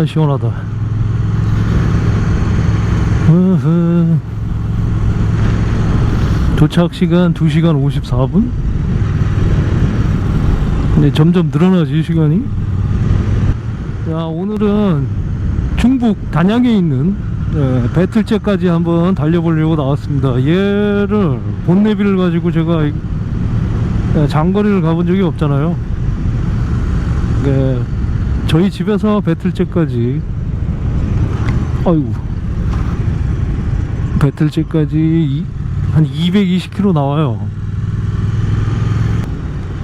아 시원하다. 으흐. 도착 시간 2시간 54분? 근데 점점 늘어나지 시간이? 자 오늘은 중북 단양에 있는 예, 배틀째까지 한번 달려보려고 나왔습니다. 얘를 본네비를 가지고 제가 이- 예, 장거리를 가본 적이 없잖아요. 네, 저희 집에서 배틀째까지. 아이고. 배틀째까지 이- 한 220km 나와요.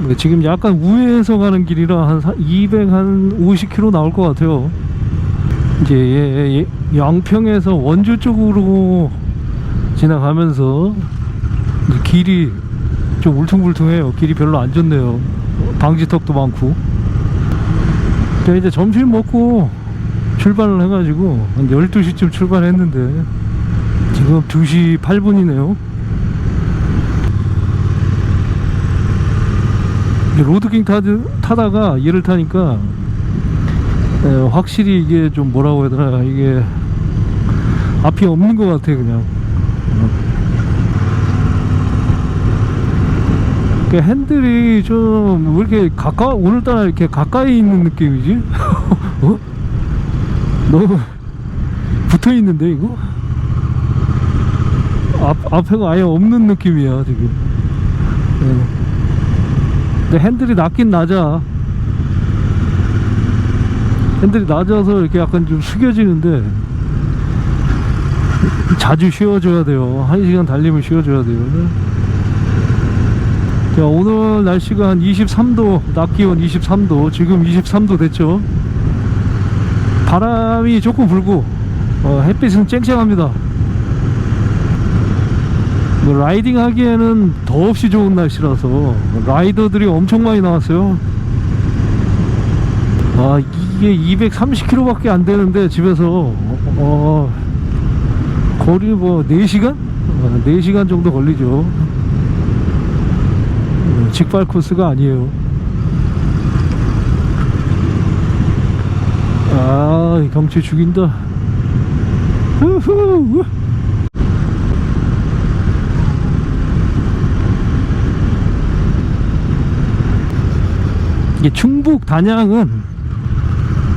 네, 지금 약간 우회해서 가는 길이라 한 250km 나올 것 같아요. 이제 예, 예, 양평에서 원주 쪽으로 지나가면서 길이 좀 울퉁불퉁해요. 길이 별로 안 좋네요. 방지턱도 많고 자 이제 점심 먹고 출발을 해가지고 한 12시쯤 출발했는데 지금 2시 8분이네요. 로드킹 타드, 타다가 얘를 타니까 에, 확실히 이게 좀 뭐라고 해야 되나 이게 앞이 없는 것 같아 그냥 그 핸들이 좀 왜 이렇게 가까 오늘따라 이렇게 가까이 있는 느낌이지? 어? 너무 붙어 있는데 이거? 앞 앞에가 아예 없는 느낌이야 지금. 예. 근데 핸들이 낮긴 낮아. 핸들이 낮아서 이렇게 약간 좀 숙여지는데 자주 쉬어줘야 돼요. 한 시간 달리면 쉬어줘야 돼요. 자, 오늘 날씨가 한 23도, 낮 기온 23도, 지금 23도 됐죠. 바람이 조금 불고, 어, 햇빛은 쨍쨍합니다. 뭐 라이딩 하기에는 더없이 좋은 날씨라서 라이더들이 엄청 많이 나왔어요. 아, 이게 230km밖에 안 되는데 집에서 어, 거리 뭐 4시간? 어, 4시간 정도 걸리죠. 어, 직발 코스가 아니에요. 아, 이 경치 죽인다. 후후. 이게 충북 단양은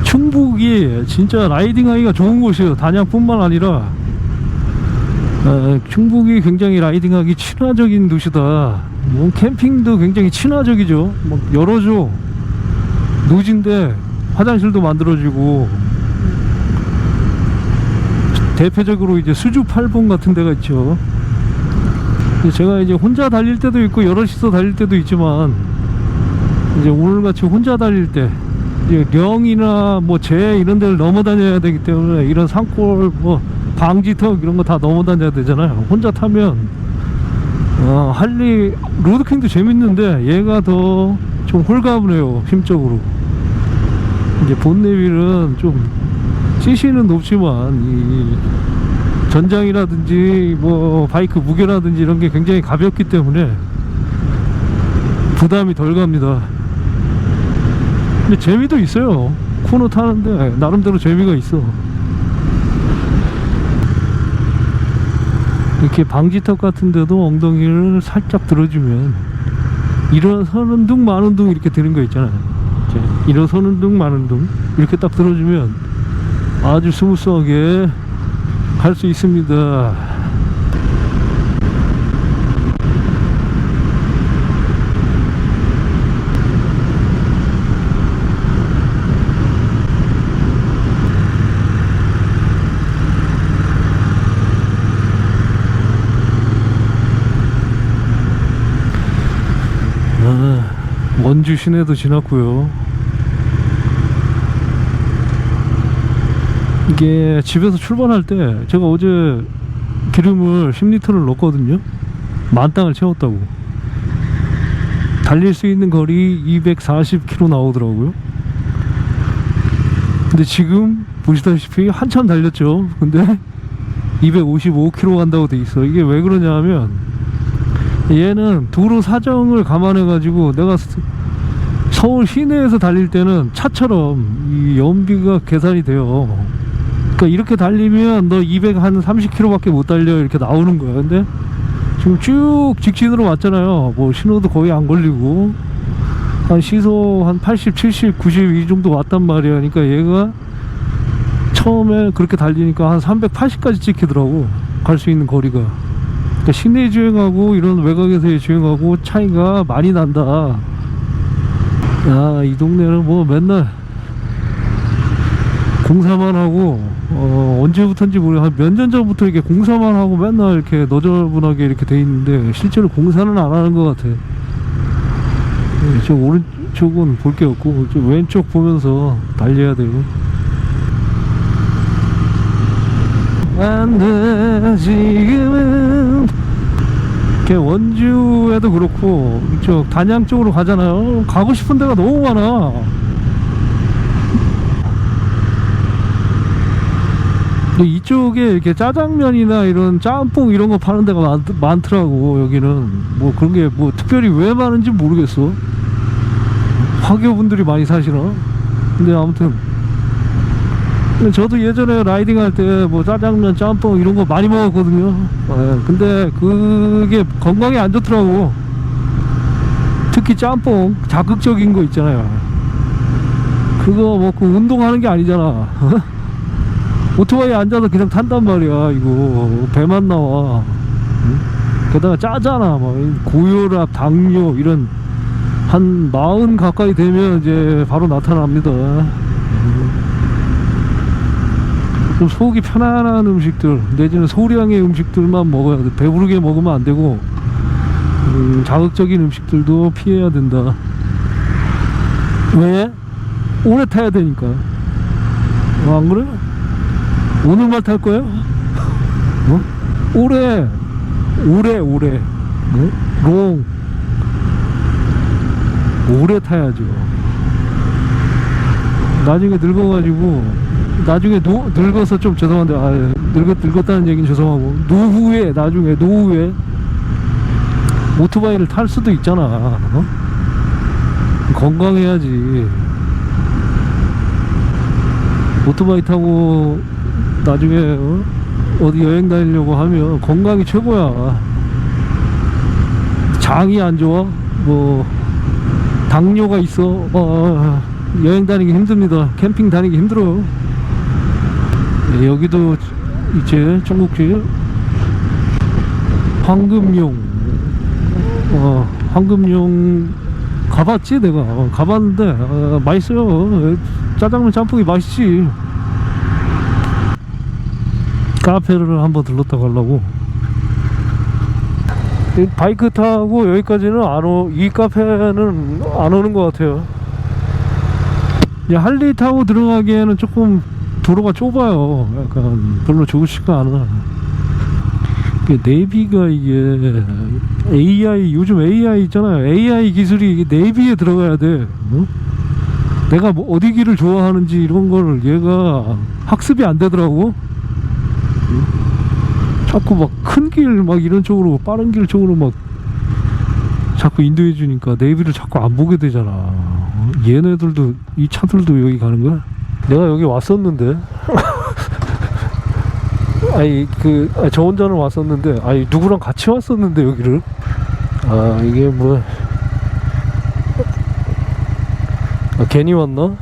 충북이 진짜 라이딩하기가 좋은 곳이에요. 단양뿐만 아니라 어, 충북이 굉장히 라이딩하기 친화적인 도시다. 뭐 캠핑도 굉장히 친화적이죠. 뭐 여러 조 노지인데 화장실도 만들어지고 대표적으로 이제 수주 8번 같은 데가 있죠. 제가 이제 혼자 달릴 때도 있고 여럿이서 달릴 때도 있지만 이제 오늘같이 혼자 달릴 때 이제 령이나 뭐재 이런 데를 넘어 다녀야 되기 때문에 이런 산골 뭐 방지턱 이런 거 다 넘어 다녀야 되잖아요 혼자 타면 어, 할리 로드킹도 재밌는데 얘가 더 좀 홀가분해요 힘적으로 이제 본네빌은 좀 CC는 높지만 이 전장이라든지 뭐 바이크 무게라든지 이런 게 굉장히 가볍기 때문에 부담이 덜 갑니다. 근데 재미도 있어요. 코너 타는데 나름대로 재미가 있어. 이렇게 방지턱 같은 데도 엉덩이를 살짝 들어주면 일어서는 둥 마는 둥 이렇게 되는 거 있잖아요. 이제 일어서는 둥 마는 둥 이렇게 딱 들어주면 아주 스무스하게 갈 수 있습니다. 아, 원주 시내도 지났고요. 이게 집에서 출발할 때 제가 어제 기름을 10리터를 넣었거든요. 만땅을 채웠다고. 달릴 수 있는 거리 240km 나오더라고요. 근데 지금 보시다시피 한참 달렸죠. 근데 255km 간다고 돼 있어. 이게 왜 그러냐면 얘는 도로 사정을 감안해 가지고 내가 스- 서울 시내에서 달릴 때는 차처럼 이 연비가 계산이 돼요. 그러니까 이렇게 달리면 너 200 한 30km밖에 못 달려 이렇게 나오는 거야. 근데 지금 쭉 직진으로 왔잖아요. 뭐 신호도 거의 안 걸리고 한 시속 한 80, 70, 90 이 정도 왔단 말이야. 그러니까 얘가 처음에 그렇게 달리니까 한 380까지 찍히더라고. 갈 수 있는 거리가. 그러니까 시내 주행하고 이런 외곽에서의 주행하고 차이가 많이 난다. 야, 이 동네는 뭐 맨날 공사만 하고 어, 언제부터인지 모르 한몇 년 전부터 이렇게 공사만 하고 맨날 이렇게 너저분하게 이렇게 돼 있는데 실제로 공사는 안 하는 것 같아. 네, 저 오른쪽은 볼 게 없고 저 왼쪽 보면서 달려야 돼요. 안돼 지금은 이렇게 원주에도 그렇고 이쪽 단양 쪽으로 가잖아요. 가고 싶은 데가 너무 많아. 이쪽에 이렇게 짜장면이나 이런 짬뽕 이런 거 파는 데가 많, 많더라고 여기는 뭐 그런 게 뭐 특별히 왜 많은지 모르겠어 화교분들이 많이 사시나 근데 아무튼 저도 예전에 라이딩 할 때 뭐 짜장면 짬뽕 이런 거 많이 먹었거든요. 예, 근데 그게 건강에 안 좋더라고. 특히 짬뽕 자극적인 거 있잖아요. 그거 먹고 운동하는 게 아니잖아. 오토바이에 앉아서 그냥 탄단 말이야 이거. 배만 나와. 응? 게다가 짜잖아 막 고혈압 당뇨 이런 한 마흔 가까이 되면 이제 바로 나타납니다. 음. 좀 속이 편안한 음식들 내지는 소량의 음식들만 먹어야 돼 배부르게 먹으면 안 되고 음, 자극적인 음식들도 피해야 된다 왜? 오래 타야 되니까 어, 안 그래? 오늘만 탈 거예요? 어? 오래 오래 오래 어? 롱 오래 타야죠 나중에 늙어가지고 나중에 노, 늙어서 좀 죄송한데 아, 늙었, 늙었다는 얘기는 죄송하고 노후에 나중에 노후에 오토바이를 탈 수도 있잖아 어? 건강해야지. 오토바이 타고 나중에 어? 어디 여행 다니려고 하면 건강이 최고야. 장이 안 좋아? 뭐 당뇨가 있어? 어, 여행 다니기 힘듭니다. 캠핑 다니기 힘들어 네, 여기도 이제 중국집 황금용 어 황금용 가봤지 내가? 어, 가봤는데 어, 맛있어요. 짜장면 짬뽕이 맛있지. 카페를 한번 들렀다 가려고. 이 바이크 타고 여기까지는 안 오, 이 카페는 안 오는 것 같아요. 이 할리 타고 들어가기에는 조금 도로가 좁아요. 약간 별로 좋으지가 않아. 내비가 이게 AI 요즘 AI 있잖아요. AI 기술이 내비에 들어가야 돼. 어? 내가 뭐 어디 길을 좋아하는지 이런 걸 얘가 학습이 안 되더라고. 자꾸 막 큰 길 막 이런 쪽으로 빠른 길 쪽으로 막 자꾸 인도해 주니까 내비를 자꾸 안 보게 되잖아. 어? 얘네들도 이 차들도 여기 가는 거야? 내가 여기 왔었는데 아니 그저 혼자는 왔었는데 아니 누구랑 같이 왔었는데 여기를 아 이게 뭐 아, 괜히 왔나?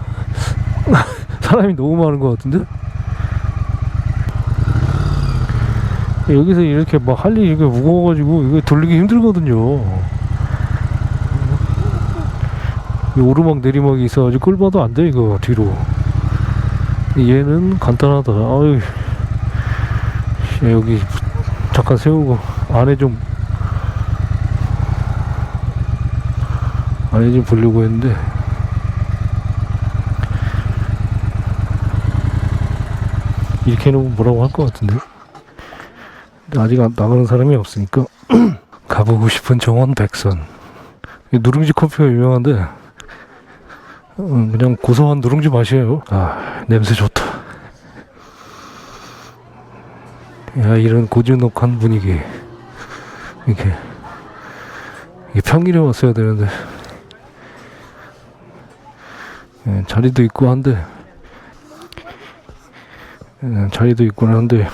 사람이 너무 많은 것 같은데? 여기서 이렇게 막 할 일이 이게 무거워가지고 이거 돌리기 힘들거든요. 이 오르막 내리막이 있어가지고 끌봐도 안 돼 이거 뒤로. 얘는 간단하다. 아유, 야, 여기 잠깐 세우고 안에 좀 안에 좀 보려고 했는데. 이렇게 해놓으면 뭐라고 할 것 같은데. 아직 안 나가는 사람이 없으니까. 가보고 싶은 정원 백선. 이 누룽지 커피가 유명한데 음, 그냥 고소한 누룽지 맛이에요. 아 냄새 좋다. 야 이런 고즈넉한 분위기. 이렇게 이게 평일에 왔어야 되는데. 예, 자리도 있고 한데. 예, 자리도 있고는 한데.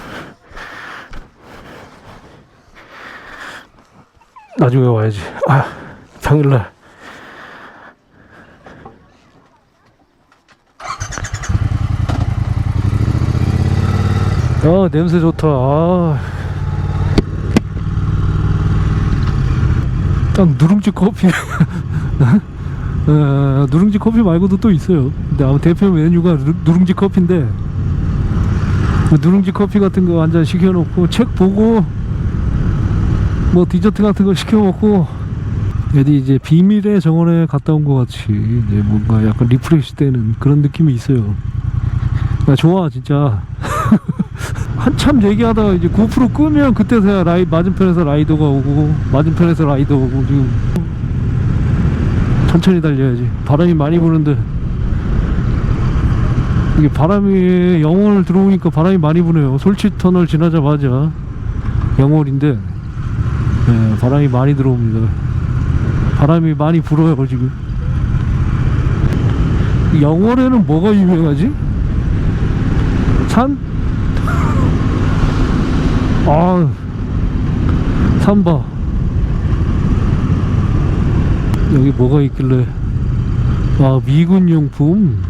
나중에 와야지. 아 평일날 아 냄새 좋다 아. 딱 누룽지 커피 어, 누룽지 커피 말고도 또 있어요 근데 아무 대표 메뉴가 누, 누룽지 커피인데 그 누룽지 커피 같은 거한잔 시켜놓고 책 보고 뭐 디저트 같은 거 시켜 먹고 어디 이제 비밀의 정원에 갔다 온 것 같이 이제 뭔가 약간 리프레시 되는 그런 느낌이 있어요. 나 좋아 진짜. 한참 얘기하다가 이제 고프로 끄면 그때서야 라이 맞은편에서 라이더가 오고 맞은편에서 라이더 오고 지금 천천히 달려야지. 바람이 많이 부는데 이게 바람이 영월을 들어오니까 바람이 많이 부네요. 솔치 터널 지나자마자 영월인데 네, 바람이 많이 들어옵니다. 바람이 많이 불어요 지금. 영월에는 뭐가 유명하지? 산? 아, 산봐. 여기 뭐가 있길래? 아, 미군 용품.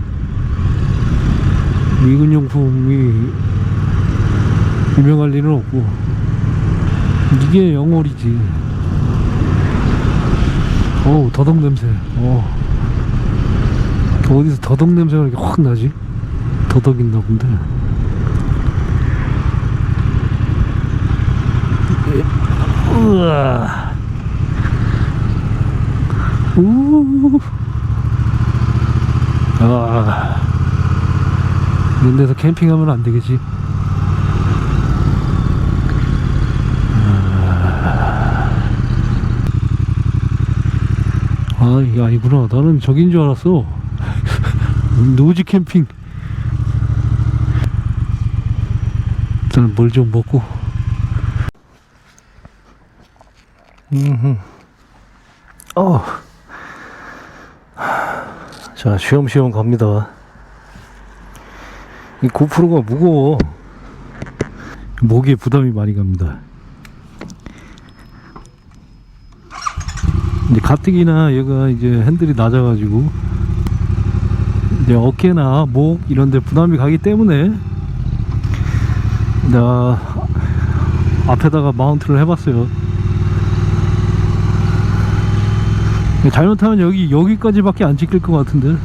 미군 용품이 유명할 리는 없고. 이게 영월이지. 어우, 더덕 냄새. 어. 어디서 더덕 냄새가 이렇게 확 나지? 더덕 있나 본데. 으아. 우. 아. 이런 데서 캠핑하면 안 되겠지. 아, 이게 아니구나. 나는 저긴 줄 알았어. 노지 캠핑. 일단 뭘 좀 먹고. 음, 어. 자, 쉬엄쉬엄 갑니다. 이 고프로가 무거워. 목에 부담이 많이 갑니다. 이제 가뜩이나 얘가 이제 핸들이 낮아가지고 이제 어깨나 목 이런데 부담이 가기 때문에 내가 앞에다가 마운트를 해봤어요. 잘못하면 여기 여기까지밖에 안 찍힐 것 같은데.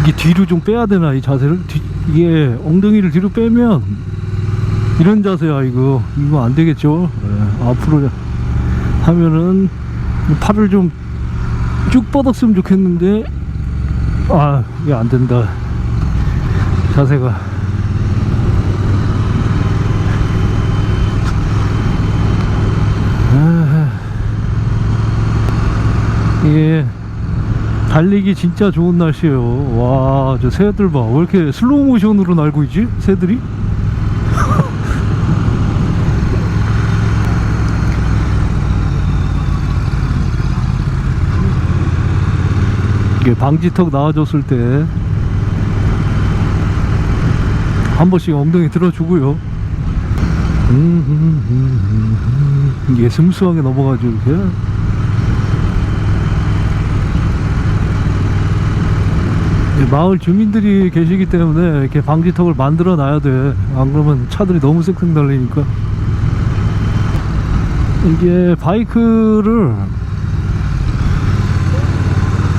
이게 뒤로 좀 빼야 되나 이 자세를? 뒤, 이게 엉덩이를 뒤로 빼면 이런 자세야 이거. 이거 안 되겠죠? 예, 앞으로 하면은 팔을 좀 쭉 뻗었으면 좋겠는데 아 이게 안 된다. 자세가 이게 달리기 진짜 좋은 날씨예요 와 저 새들 봐 왜 이렇게 슬로우 모션으로 날고 있지 새들이 이게 방지턱 나와줬을 때 한 번씩 엉덩이 들어주고요. 음, 음, 음. 이게 스무스하게 넘어가죠 이렇게. 이제 마을 주민들이 계시기 때문에 이렇게 방지턱을 만들어 놔야 돼. 안 그러면 차들이 너무 쌩쌩 달리니까. 이게 바이크를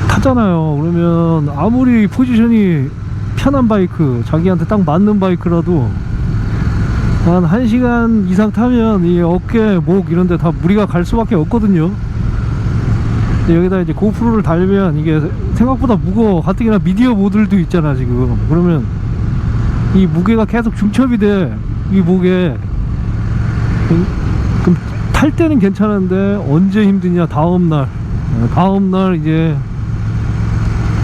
타잖아요. 그러면 아무리 포지션이 편한 바이크, 자기한테 딱 맞는 바이크라도 한 1시간 이상 타면 이 어깨, 목 이런 데 다 무리가 갈 수밖에 없거든요. 여기다 이제 고프로를 달면 이게 생각보다 무거워. 가뜩이나 미디어 모델도 있잖아, 지금. 그러면 이 무게가 계속 중첩이 돼. 이 목에. 그럼 탈 때는 괜찮은데 언제 힘드냐, 다음날. 어, 다음날 이제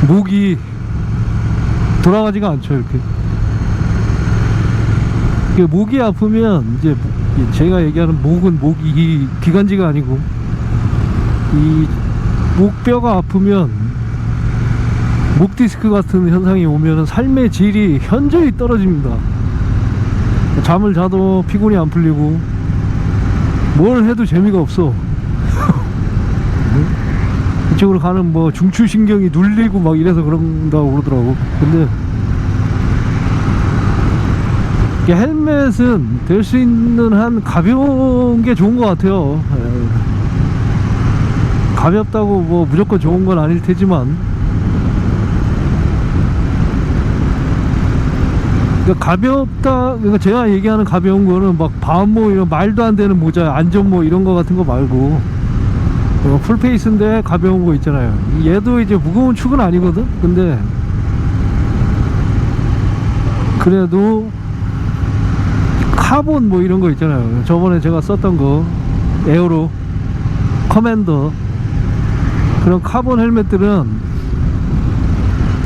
목이 돌아가지가 않죠 이렇게 목이 아프면 이제 목- 제가 얘기하는 목은 목이 이 기관지가 아니고 이 목뼈가 아프면 목 디스크 같은 현상이 오면 삶의 질이 현저히 떨어집니다. 잠을 자도 피곤이 안 풀리고 뭘 해도 재미가 없어. 이쪽으로 가는 뭐 중추신경이 눌리고 막 이래서 그런다고 그러더라고. 근데 헬멧은 될 수 있는 한 가벼운 게 좋은 것 같아요. 예. 가볍다고 뭐 무조건 좋은 건 아닐 테지만. 그러니까 가볍다 그러니까 제가 얘기하는 가벼운 거는 막 반모 이런 말도 안 되는 모자 안전모 이런 거 같은 거 말고. 어, 풀페이스인데 가벼운 거 있잖아요. 얘도 이제 무거운 축은 아니거든? 근데 그래도 카본 뭐 이런 거 있잖아요. 저번에 제가 썼던 거 에어로 커맨더 그런 카본 헬멧들은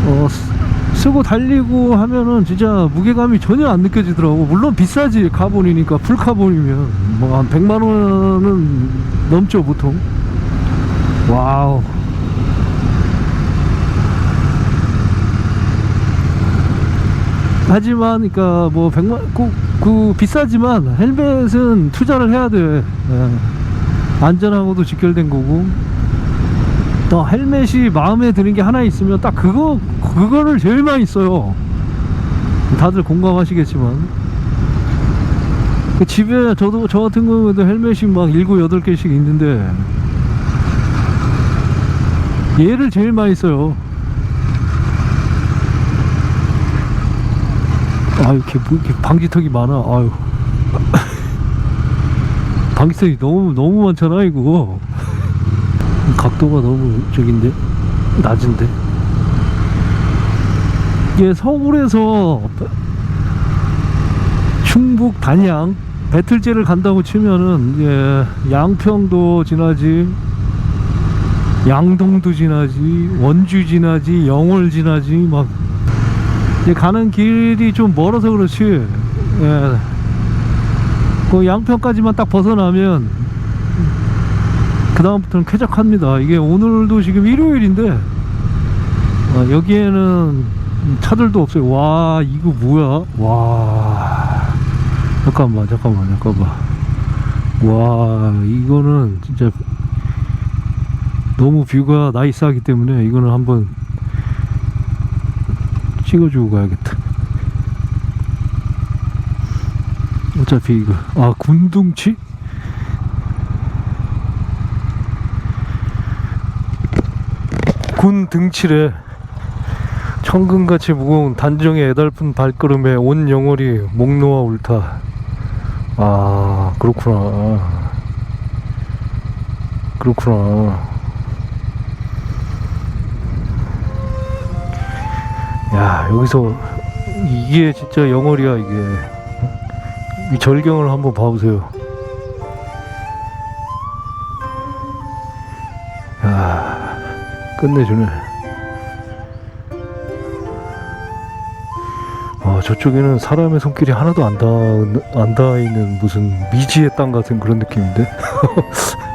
어, 쓰- 쓰고 달리고 하면은 진짜 무게감이 전혀 안 느껴지더라고. 물론 비싸지 카본이니까. 풀카본이면. 뭐 한 100만 원은 넘죠 보통. 와우. 하지만 그러니까 뭐 100만 그, 그 비싸지만 헬멧은 투자를 해야 돼. 예. 안전하고도 직결된 거고 또 헬멧이 마음에 드는 게 하나 있으면 딱 그거 그거를 제일 많이 써요. 다들 공감하시겠지만 그 집에 저도 저 같은 경우에도 헬멧이 막 일곱 여덟 개씩 있는데 얘를 제일 많이 써요. 아 이렇게, 뭐 이렇게 방지턱이 많아. 아유 방지턱이 너무 너무 많잖아 이거. 각도가 너무 저긴데? 낮은데? 이게 서울에서 충북 단양 배틀제를 간다고 치면은 이제 양평도 지나지 양동도 지나지 원주 지나지 영월 지나지 막 이제 가는 길이 좀 멀어서 그렇지. 예. 그 양평까지만 딱 벗어나면 그 다음부터는 쾌적합니다. 이게 오늘도 지금 일요일인데 어, 여기에는 차들도 없어요. 와 이거 뭐야? 와 잠깐만 잠깐만 잠깐만 와 이거는 진짜 너무 뷰가 나이스하기 때문에 이거는 한번 찍어주고 가야겠다. 어차피 이거 아 군둥치? 군 등칠에 천근같이 무거운 단정의 애달픈 발걸음에 온 영월이 목 놓아 옳다. 아 그렇구나. 그렇구나. 야 여기서 이게 진짜 영월이야 이게. 이 절경을 한번 봐보세요. 끝내주네. 아, 저쪽에는 사람의 손길이 하나도 안 닿아, 안 닿아 있는 무슨 미지의 땅 같은 그런 느낌인데?